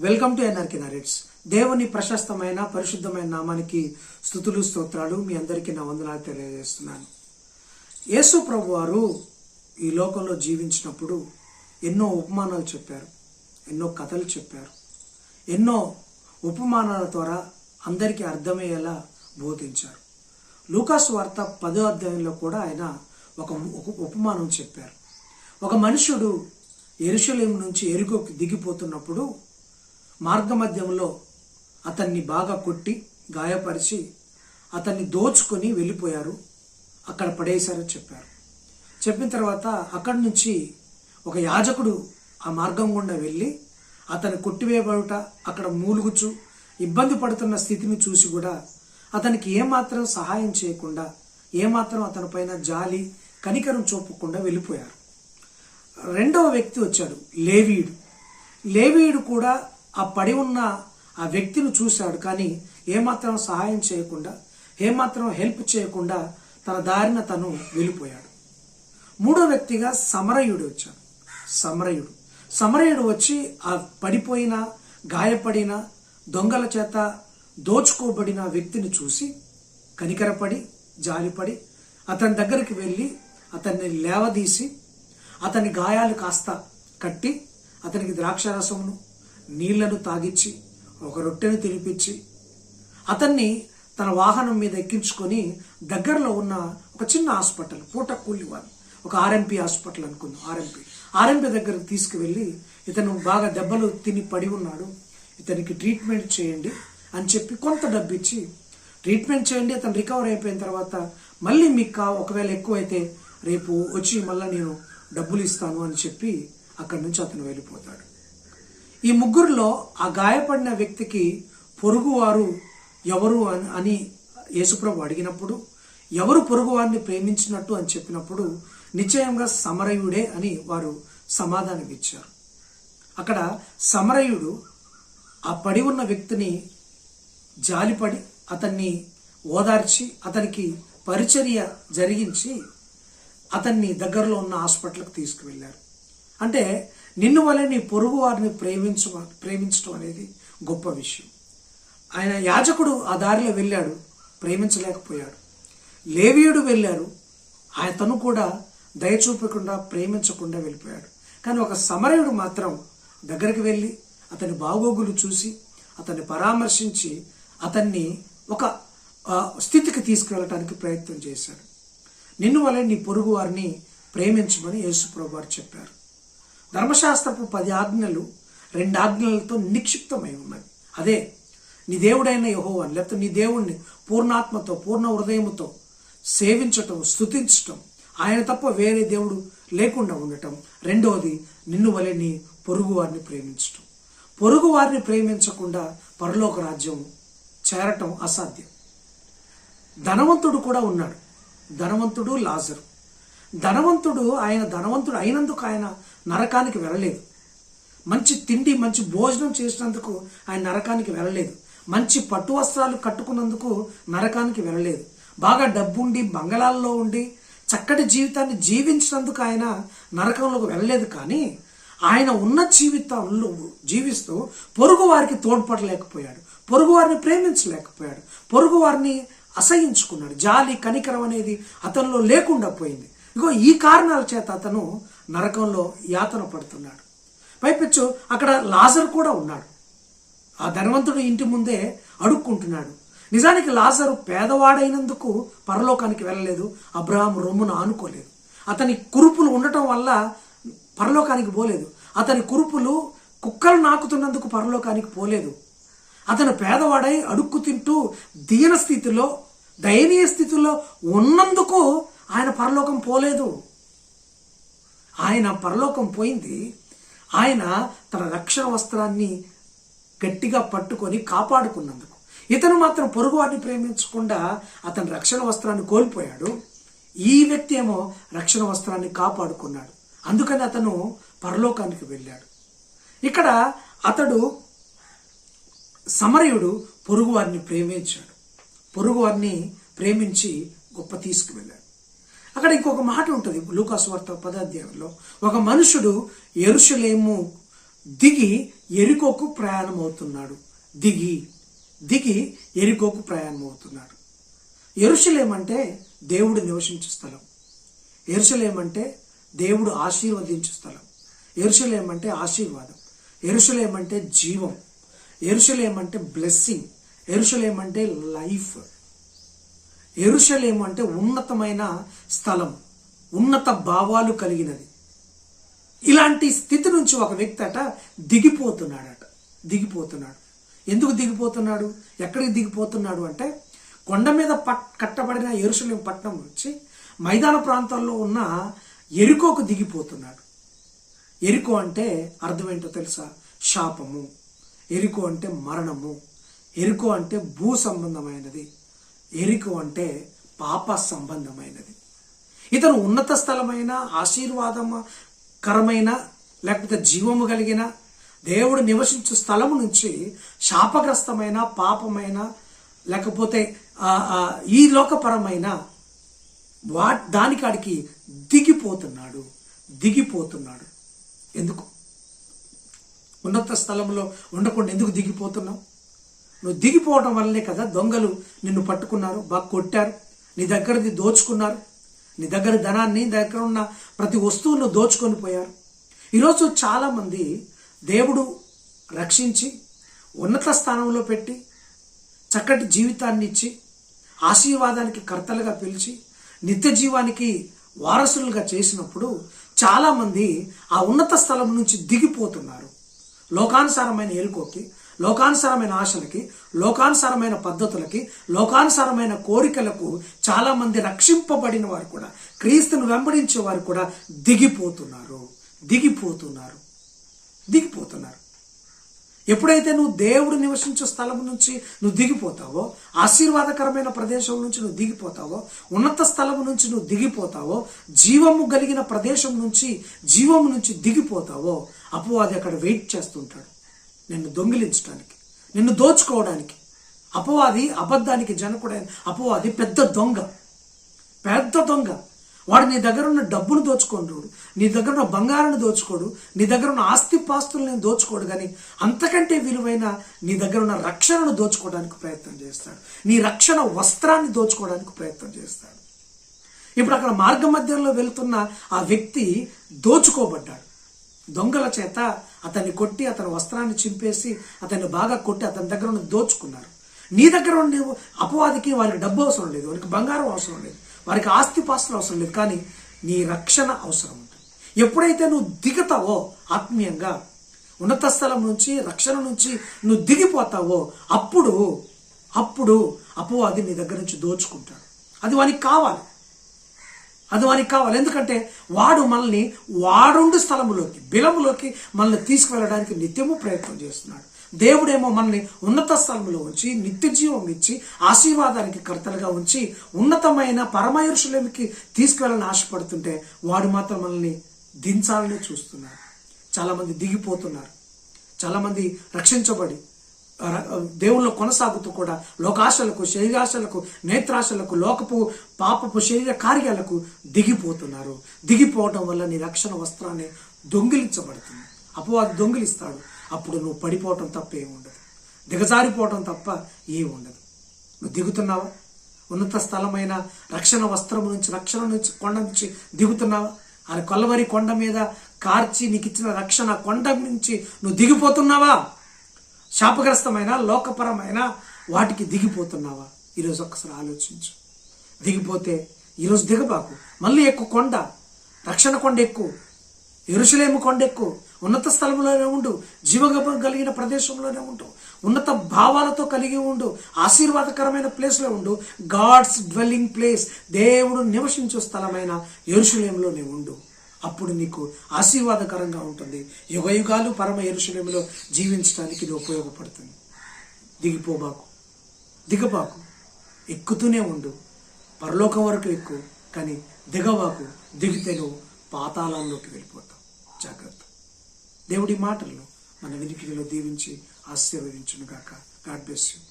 Welcome to NRK narrates. దేవుని ప్రశస్తమైన పరిశుద్ధమైన నామానికి స్థుతులు స్తోత్రాలు మీ అందరికీ నా వందనాలు తెలియజేస్తున్నాను. యేసు ప్రభు వారు ఈ లోకంలో జీవించినప్పుడు ఎన్నో ఉపమానాలు చెప్పారు ఎన్నో కథలు చెప్పారు ఎన్నో ఉపమానాల ద్వారా అందరికీ అర్థమయ్యేలా బోధించారు. లూకాస్ వార్త పదో అధ్యాయంలో కూడా ఆయన ఒక ఉపమానం చెప్పారు. ఒక మనుషుడు ఎరుశలేం నుంచి ఎరుగోకి దిగిపోతున్నప్పుడు మార్గమధ్యంలో అతన్ని బాగా కొట్టి గాయపరిచి అతన్ని దోచుకొని వెళ్ళిపోయారు. అక్కడ పడేశారని చెప్పారు. చెప్పిన తర్వాత అక్కడి నుంచి ఒక యాజకుడు ఆ మార్గం గుండా వెళ్ళి అతను కొట్టివేయబడుట అక్కడ మూలుగుచు ఇబ్బంది పడుతున్న స్థితిని చూసి కూడా అతనికి ఏమాత్రం సహాయం చేయకుండా ఏమాత్రం అతనిపైన జాలి కనికరం చూపకుండా వెళ్ళిపోయారు. రెండవ వ్యక్తి వచ్చాడు లేవీయుడు. లేవీయుడు కూడా ఆ పడి ఉన్న ఆ వ్యక్తిని చూశాడు. కానీ ఏమాత్రం సహాయం చేయకుండా ఏమాత్రం హెల్ప్ చేయకుండా తన దారిన తను వెళ్ళిపోయాడు. మూడో వ్యక్తిగా సమరయుడు వచ్చాడు. సమరయుడు. సమరయుడు వచ్చి ఆ పడిపోయిన గాయపడిన దొంగల చేత దోచుకోబడిన వ్యక్తిని చూసి కనికరపడి జాలిపడి అతని దగ్గరికి వెళ్ళి అతన్ని లేవదీసి అతని గాయాలు కాస్త కట్టి అతనికి ద్రాక్షరసమును నీళ్ళను తాగిచ్చి ఒక రొట్టెను తినిపించి అతన్ని తన వాహనం మీద ఎక్కించుకొని దగ్గరలో ఉన్న ఒక చిన్న హాస్పిటల్ పూట కూలివారు ఒక ఆర్ఎంపీ హాస్పిటల్ అనుకుందాం ఆర్ఎంపీ. ఆర్ఎంపీ దగ్గరకు తీసుకువెళ్ళి ఇతను బాగా దెబ్బలు తిని పడి ఉన్నాడు ఇతనికి ట్రీట్మెంట్ చేయండి అని చెప్పి కొంత డబ్బు ఇచ్చి ట్రీట్మెంట్ చేయండి అతను రికవర్ అయిపోయిన తర్వాత మళ్ళీ మీకు కా ఒకవేళ ఎక్కువైతే రేపు వచ్చి మళ్ళీ నేను డబ్బులు ఇస్తాను అని చెప్పి అక్కడి నుంచి అతను వెళ్ళిపోతాడు. ఈ ముగ్గురులో ఆ గాయపడిన వ్యక్తికి పొరుగువారు ఎవరు అని అని యేసుప్రభు అడిగినప్పుడు ఎవరు పొరుగువారిని ప్రేమించినట్టు అని చెప్పినప్పుడు నిశ్చయంగా సమరయుడే అని వారు సమాధానం ఇచ్చారు అక్కడ సమరయుడు ఆ పడి ఉన్న వ్యక్తిని జాలిపడి అతన్ని ఓదార్చి అతనికి పరిచర్య జరిగించి అతన్ని దగ్గరలో ఉన్న హాస్పిటల్కి తీసుకువెళ్ళారు. అంటే నిన్ను వలె నీ పొరుగు వారిని ప్రేమించ ప్రేమించడం అనేది గొప్ప విషయం. ఆయన యాజకుడు ఆ దారిలో వెళ్ళాడు ప్రేమించలేకపోయాడు. లేవీయుడు వెళ్ళారు అతను కూడా దయ చూపకుండా ప్రేమించకుండా వెళ్ళిపోయాడు. కానీ ఒక సమరయుడు మాత్రం దగ్గరికి వెళ్ళి అతని బాగోగులు చూసి అతన్ని పరామర్శించి అతన్ని ఒక స్థితికి తీసుకువెళ్ళటానికి ప్రయత్నం చేశాడు. నిన్ను వలె నీ పొరుగు వారిని ప్రేమించమని యేసుప్రభు వారు చెప్పారు. ధర్మశాస్త్రపు పది ఆజ్ఞలు రెండు ఆజ్ఞలతో నిక్షిప్తమై ఉన్నది అదే నీ దేవుడైన యహోవాని లేకపోతే నీ దేవుణ్ణి పూర్ణాత్మతో పూర్ణ హృదయముతో సేవించటం స్థుతించటం ఆయన తప్ప వేరే దేవుడు లేకుండా ఉండటం. రెండవది నిన్ను వలె నీ పొరుగు వారిని ప్రేమించటం. పొరుగు వారిని ప్రేమించకుండా పరలోక రాజ్యం చేరటం అసాధ్యం. ధనవంతుడు కూడా ఉన్నాడు. ధనవంతుడు లాజరు. ధనవంతుడు ఆయన ధనవంతుడు అయినందుకు ఆయన నరకానికి వెళ్ళలేదు. మంచి తిండి మంచి భోజనం చేసినందుకు ఆయన నరకానికి వెళ్ళలేదు. మంచి పట్టు వస్త్రాలు కట్టుకున్నందుకు నరకానికి వెళ్ళలేదు. బాగా డబ్బుండి బంగళాల్లో ఉండి చక్కటి జీవితాన్ని జీవించినందుకు ఆయన నరకంలోకి వెళ్ళలేదు. కానీ ఆయన ఉన్న జీవితంలో జీవిస్తూ పొరుగు వారికి తోడ్పడలేకపోయాడు. పొరుగు వారిని ప్రేమించలేకపోయాడు. పొరుగు వారిని అసహించుకున్నాడు. జాలి కనికరం అనేది అతనిలో లేకుండా పోయింది. ఇగో ఈ కారణాల చేత అతను నరకంలో యాతన పడుతున్నాడు. పైపెచ్చు అక్కడ లాజర్ కూడా ఉన్నాడు. ఆ ధనవంతుడు ఇంటి ముందే అడుక్కుంటున్నాడు. నిజానికి లాజరు పేదవాడైనందుకు పరలోకానికి వెళ్ళలేదు. అబ్రహాం రొమ్మును ఆనుకోలేదు. అతని కురుపులు ఉండటం వల్ల పరలోకానికి పోలేదు. అతని కురుపులు కుక్కలు నాకుతున్నందుకు పరలోకానికి పోలేదు. అతను పేదవాడై అడుక్కు తింటూ దీన స్థితిలో దయనీయ స్థితిలో ఉన్నందుకు ఆయన పరలోకం పోలేదు. ఆయన పరలోకం పోయింది. ఆయన తన రక్షణ వస్త్రాన్ని గట్టిగా పట్టుకొని కాపాడుకున్నందుకు. ఇతను మాత్రం పొరుగువాడిని ప్రేమించకుండా అతని రక్షణ వస్త్రాన్ని కోల్పోయాడు. ఈ వ్యక్తి ఏమో రక్షణ వస్త్రాన్ని కాపాడుకున్నాడు. అందుకని అతను పరలోకానికి వెళ్ళాడు. ఇక్కడ అతడు సమరయుడు పొరుగువారిని ప్రేమించాడు. పొరుగువారిని ప్రేమించి గొప్ప తీసుకువెళ్ళాడు. అక్కడ ఇంకొక మాట ఉంటుంది లూకాసు వార్త పదాధ్యాయంలో. ఒక మనుషుడు ఎరుషలేము దిగి ఎరుకోకు ప్రయాణం అవుతున్నాడు దిగి దిగి ఎరుకోకు ప్రయాణం అవుతున్నాడు ఎరుషలేమంటే దేవుడు నివసించే స్థలం. ఎరుసలేమంటే దేవుడు ఆశీర్వదించే స్థలం. ఎరుసలేమంటే ఆశీర్వాదం. ఎరుసలేమంటే జీవం. ఎరుసలేమంటే బ్లెస్సింగ్ ఎరుసలేమంటే లైఫ్ ఎరుషలేము అంటే ఉన్నతమైన స్థలం ఉన్నత భావాలు కలిగినది. ఇలాంటి స్థితి నుంచి ఒక వ్యక్తి అట దిగిపోతున్నాడట దిగిపోతున్నాడు. ఎందుకు దిగిపోతున్నాడు? ఎక్కడికి దిగిపోతున్నాడు అంటే కొండ మీద పట్ కట్టబడిన ఎరుసలేం పట్టణం నుంచి మైదాన ప్రాంతాల్లో ఉన్న ఎరుకోకు దిగిపోతున్నాడు. ఎరుకో అంటే అర్థం ఏంటో తెలుసా? శాపము. ఎరుకో అంటే మరణము. ఎరుకో అంటే భూ సంబంధమైనది. ఎరుకో అంటే పాప సంబంధమైనది. ఇతను ఉన్నత స్థలమైన ఆశీర్వాదకరమైన లేకపోతే జీవము కలిగిన దేవుడు నివసించు స్థలము నుంచి శాపగ్రస్తమైన పాపమైన లేకపోతే ఈ లోకపరమైన వా దానికాడికి దిగిపోతున్నాడు. దిగిపోతున్నాడు. ఎందుకు? ఉన్నత స్థలంలో ఉండకుండా ఎందుకు దిగిపోతున్నావు నువ్వు దిగిపోవడం వల్లనే కదా దొంగలు నిన్ను పట్టుకున్నారు బాగా కొట్టారు నీ దగ్గరది దోచుకున్నారు. నీ దగ్గర ధనాన్ని దగ్గర ఉన్న ప్రతి వస్తువును దోచుకొని పోయారు. ఈరోజు చాలామంది దేవుడు రక్షించి ఉన్నత స్థానంలో పెట్టి చక్కటి జీవితాన్ని ఇచ్చి ఆశీర్వాదానికి కర్తలుగా పిలిచి నిత్య జీవానికి వారసులుగా చేసినప్పుడు చాలామంది ఆ ఉన్నత స్థలం నుంచి దిగిపోతున్నారు. లోకానుసారమైన ఏలుకోకి లోకానుసారమైన ఆశలకి లోకానుసారమైన పద్ధతులకి లోకానుసారమైన కోరికలకు చాలామంది రక్షింపబడిన వారు కూడా క్రీస్తును వెంబడించే వారు కూడా దిగిపోతున్నారు. దిగిపోతున్నారు. దిగిపోతున్నారు. ఎప్పుడైతే నువ్వు దేవుడు నివసించే స్థలం నుంచి నువ్వు దిగిపోతావో ఆశీర్వాదకరమైన ప్రదేశం నుంచి నువ్వు దిగిపోతావో ఉన్నత స్థలం నుంచి నువ్వు దిగిపోతావో జీవము కలిగిన ప్రదేశం నుంచి జీవము నుంచి దిగిపోతావో అపవాది అక్కడ వెయిట్ చేస్తుంటాడు. నిన్ను దొంగిలించడానికి నిన్ను దోచుకోవడానికి. అపవాది అబద్ధానికి జనకుడైన అపవాది పెద్ద దొంగ పెద్ద దొంగ. వాడు నీ దగ్గర ఉన్న డబ్బును దోచుకోడు నీ దగ్గర ఉన్న బంగారాన్ని దోచుకోడు నీ దగ్గర ఉన్న ఆస్తి పాస్తుల్ని దోచుకోడు కానీ అంతకంటే విలువైన నీ దగ్గర ఉన్న రక్షణను దోచుకోవడానికి ప్రయత్నం చేస్తాడు. నీ రక్షణ వస్త్రాన్ని దోచుకోవడానికి ప్రయత్నం చేస్తాడు. ఇప్పుడు అక్కడ మార్గ మధ్యంలో వెళ్తున్న ఆ వ్యక్తి దోచుకోబడ్డాడు. దొంగల చేత అతన్ని కొట్టి అతని వస్త్రాన్ని చింపేసి అతన్ని బాగా కొట్టి అతని దగ్గర నుండి దోచుకున్నారు. నీ దగ్గర ఉండే అపవాదికి వారికి డబ్బు అవసరం లేదు వారికి బంగారం అవసరం లేదు వారికి ఆస్తి పాస్తులు అవసరం లేదు కానీ నీ రక్షణ అవసరం ఉంటుంది. ఎప్పుడైతే నువ్వు దిగుతావో ఆత్మీయంగా ఉన్నత స్థలం నుంచి రక్షణ నుంచి నువ్వు దిగిపోతావో అప్పుడు అప్పుడు అపవాది నీ దగ్గర నుంచి దోచుకుంటాడు. అది వానికి కావాలి. అది వానికి కావాలి. ఎందుకంటే వాడు మనల్ని వాడుండు స్థలములోకి బిలములోకి మనల్ని తీసుకువెళ్ళడానికి నిత్యము ప్రయత్నం చేస్తున్నాడు. దేవుడేమో మనల్ని ఉన్నత స్థలంలో ఉంచి నిత్య జీవం ఇచ్చి ఆశీర్వాదానికి కర్తలుగా ఉంచి ఉన్నతమైన పరమయుషులకి తీసుకువెళ్ళని ఆశపడుతుంటే వాడు మాత్రం మనల్ని దించాలని చూస్తున్నాడు. చాలామంది దిగిపోతున్నారు. చాలామంది రక్షించబడి దేవుళ్ళు కొనసాగుతూ కూడా లోకాశలకు శరీరాశలకు నేత్రాశలకు లోకపు పాపపు శరీర కార్యాలకు దిగిపోతున్నారు. దిగిపోవటం వల్ల నీ రక్షణ వస్త్రాన్ని దొంగిలించబడుతుంది. అపవాది దొంగిలిస్తాడు. అప్పుడు నువ్వు పడిపోవటం తప్ప ఏమి ఉండదు. దిగజారిపోవటం తప్ప ఏమి ఉండదు. నువ్వు దిగుతున్నావా? ఉన్నత స్థలమైన రక్షణ వస్త్రం నుంచి రక్షణ నుంచి కొండ నుంచి దిగుతున్నావా? ఆయన కొల్లవరి కొండ మీద కార్చి నీకు ఇచ్చిన రక్షణ కొండ నుంచి నువ్వు దిగిపోతున్నావా? శాపగ్రస్తమైన లోకపరమైన వాటికి దిగిపోతున్నావా? ఈరోజు ఒక్కసారి ఆలోచించు. దిగిపోతే ఈరోజు దిగబాకు. మళ్ళీ ఎక్కువ కొండ రక్షణ కొండ ఎక్కువ ఎరుసలేము కొండ ఎక్కువ ఉన్నత స్థలంలోనే ఉండు జీవగం కలిగిన ప్రదేశంలోనే ఉండు ఉన్నత భావాలతో కలిగి ఉండు ఆశీర్వాదకరమైన ప్లేస్లో ఉండు గాడ్స్ డ్వెల్లింగ్ ప్లేస్ దేవుడు నివసించే స్థలమైన ఎరుసలేంలోనే ఉండు. అప్పుడు నీకు ఆశీర్వాదకరంగా ఉంటుంది. యుగయుగాలు పరమ ఎరుసలేములో జీవించడానికి ఇది ఉపయోగపడుతుంది. దిగిపోబాకు దిగబాకు. ఎక్కుతూనే ఉండు. పరలోకం వరకు ఎక్కువ కానీ దిగబాకు. దిగితే నువ్వు పాతాళంలోకి వెళ్ళిపోతావు. జాగ్రత్త. దేవుడి మాటలను మన వినికిడిలో దీవించి ఆశీర్వదించును గాక గాడ్ బ్లెస్ యూ.